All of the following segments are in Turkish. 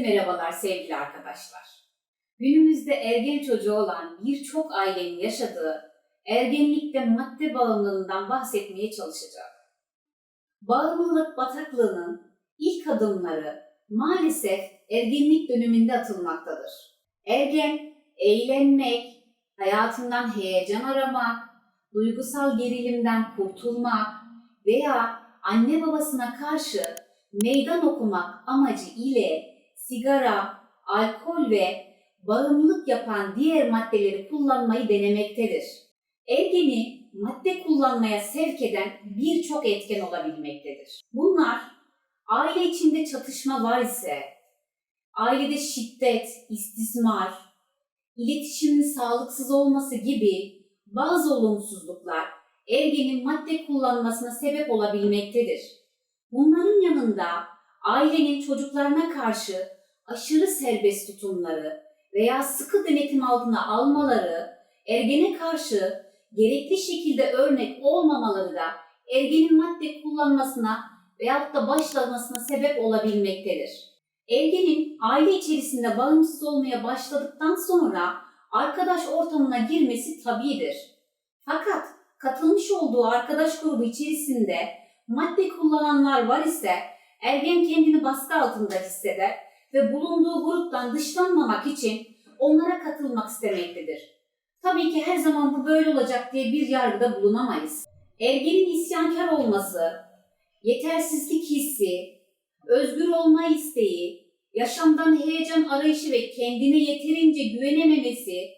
Merhabalar sevgili arkadaşlar. Günümüzde ergen çocuğu olan birçok ailenin yaşadığı ergenlikte madde bağımlılığından bahsetmeye çalışacağım. Bağımlılık bataklığının ilk adımları maalesef ergenlik döneminde atılmaktadır. Ergen, eğlenmek, hayatından heyecan aramak, duygusal gerilimden kurtulmak veya anne babasına karşı meydan okumak amacı ile sigara, alkol ve bağımlılık yapan diğer maddeleri kullanmayı denemektedir. Ergeni madde kullanmaya sevk eden birçok etken olabilmektedir. Bunlar aile içinde çatışma var ise, ailede şiddet, istismar, iletişimin sağlıksız olması gibi bazı olumsuzluklar ergenin madde kullanmasına sebep olabilmektedir. Bunların yanında ailenin çocuklarına karşı aşırı serbest tutumları veya sıkı denetim altına almaları, ergene karşı gerekli şekilde örnek olmamaları da ergenin madde kullanmasına veyahut da başlamasına sebep olabilmektedir. Ergenin aile içerisinde bağımsız olmaya başladıktan sonra arkadaş ortamına girmesi tabidir. Fakat katılmış olduğu arkadaş grubu içerisinde madde kullananlar var ise ergen kendini baskı altında hisseder ve bulunduğu gruptan dışlanmamak için onlara katılmak istemektedir. Tabii ki her zaman bu böyle olacak diye bir yargıda bulunamayız. Ergenin isyankar olması, yetersizlik hissi, özgür olma isteği, yaşamdan heyecan arayışı ve kendine yeterince güvenememesi,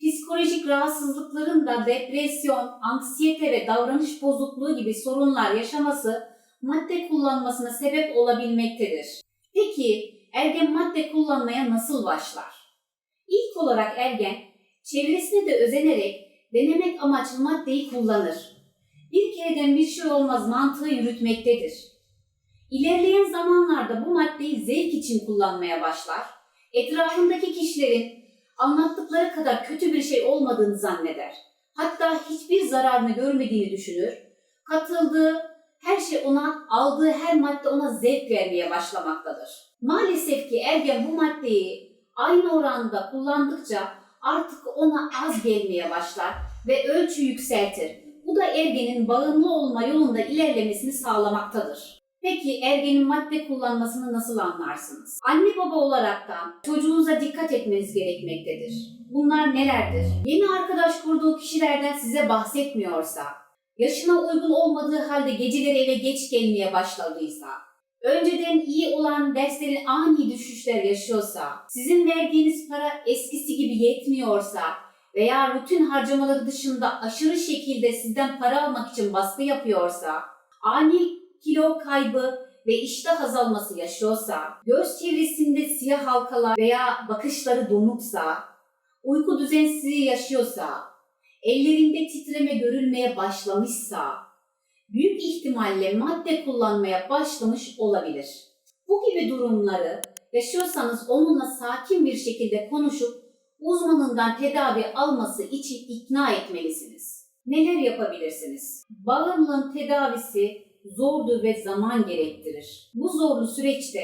psikolojik rahatsızlıkların da depresyon, anksiyete ve davranış bozukluğu gibi sorunlar yaşaması madde kullanmasına sebep olabilmektedir. Peki ergen madde kullanmaya nasıl başlar? İlk olarak ergen çevresine de özenerek denemek amaçlı maddeyi kullanır. Bir kereden bir şey olmaz mantığı yürütmektedir. İlerleyen zamanlarda bu maddeyi zevk için kullanmaya başlar. Etrafındaki kişilerin anlattıkları kadar kötü bir şey olmadığını zanneder. Hatta hiçbir zararını görmediğini düşünür. Katıldığı her şey ona, aldığı her madde ona zevk vermeye başlamaktadır. Maalesef ki ergen bu maddeyi aynı oranda kullandıkça artık ona az gelmeye başlar ve ölçü yükseltir. Bu da ergenin bağımlı olma yolunda ilerlemesini sağlamaktadır. Peki ergenin madde kullanmasını nasıl anlarsınız? Anne baba olaraktan çocuğunuza dikkat etmeniz gerekmektedir. Bunlar nelerdir? Yeni arkadaş kurduğu kişilerden size bahsetmiyorsa, yaşına uygun olmadığı halde geceleri eve geç gelmeye başladıysa, önceden iyi olan derslerin ani düşüşler yaşıyorsa, sizin verdiğiniz para eskisi gibi yetmiyorsa veya rutin harcamaları dışında aşırı şekilde sizden para almak için baskı yapıyorsa, ani kilo kaybı ve iştah azalması yaşıyorsa, göz çevresinde siyah halkalar veya bakışları donuksa, uyku düzensizliği yaşıyorsa, ellerinde titreme görülmeye başlamışsa, büyük ihtimalle madde kullanmaya başlamış olabilir. Bu gibi durumları yaşıyorsanız onunla sakin bir şekilde konuşup uzmanından tedavi alması için ikna etmelisiniz. Neler yapabilirsiniz? Bağımlılığın tedavisi zordur ve zaman gerektirir. Bu zorlu süreçte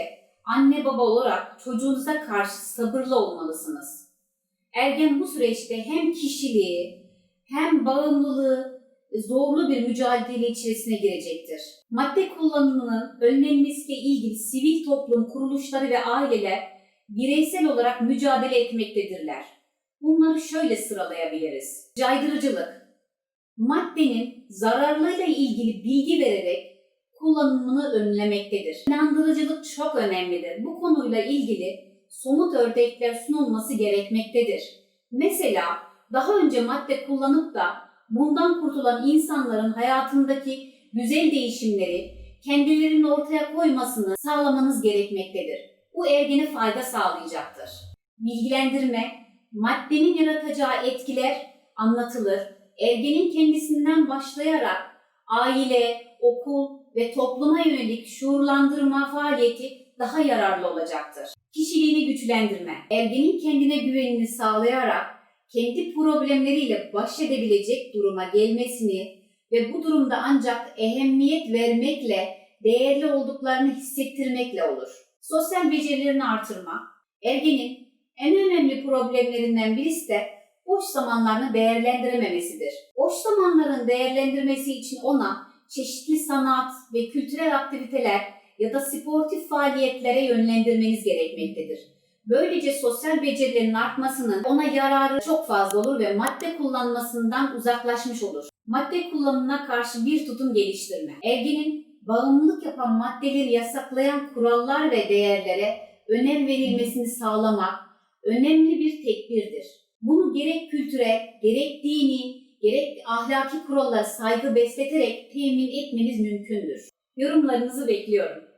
anne baba olarak çocuğunuza karşı sabırlı olmalısınız. Ergen bu süreçte hem kişiliği hem bağımlılığı zorlu bir mücadele içerisine girecektir. Madde kullanımının önlenmesiyle ilgili sivil toplum kuruluşları ve aileler bireysel olarak mücadele etmektedirler. Bunları şöyle sıralayabiliriz. Caydırıcılık, maddenin zararlarıyla ilgili bilgi vererek kullanımını önlemektedir. İnandırıcılık çok önemlidir. Bu konuyla ilgili somut örnekler sunulması gerekmektedir. Mesela daha önce madde kullanıp da bundan kurtulan insanların hayatındaki güzel değişimleri kendilerinin ortaya koymasını sağlamanız gerekmektedir. Bu ergene fayda sağlayacaktır. Bilgilendirme, maddenin yaratacağı etkiler anlatılır. Ergenin kendisinden başlayarak aile, okul ve topluma yönelik şuurlandırma faaliyeti daha yararlı olacaktır. Kişiliğini güçlendirme, ergenin kendine güvenini sağlayarak kendi problemleriyle baş edebilecek duruma gelmesini ve bu durumda ancak ehemmiyet vermekle değerli olduklarını hissettirmekle olur. Sosyal becerilerini artırma, ergenin en önemli problemlerinden birisi de boş zamanlarını değerlendirememesidir. Boş zamanların değerlendirmesi için ona çeşitli sanat ve kültürel aktiviteler ya da sportif faaliyetlere yönlendirmeniz gerekmektedir. Böylece sosyal becerilerin artmasının ona yararı çok fazla olur ve madde kullanmasından uzaklaşmış olur. Madde kullanımına karşı bir tutum geliştirme. Ergenin bağımlılık yapan maddeleri yasaklayan kurallar ve değerlere önem verilmesini sağlamak önemli bir tekbirdir. Bunu gerek kültüre, gerek dini, gerek ahlaki kurallara saygı besleterek temin etmeniz mümkündür. Yorumlarınızı bekliyorum.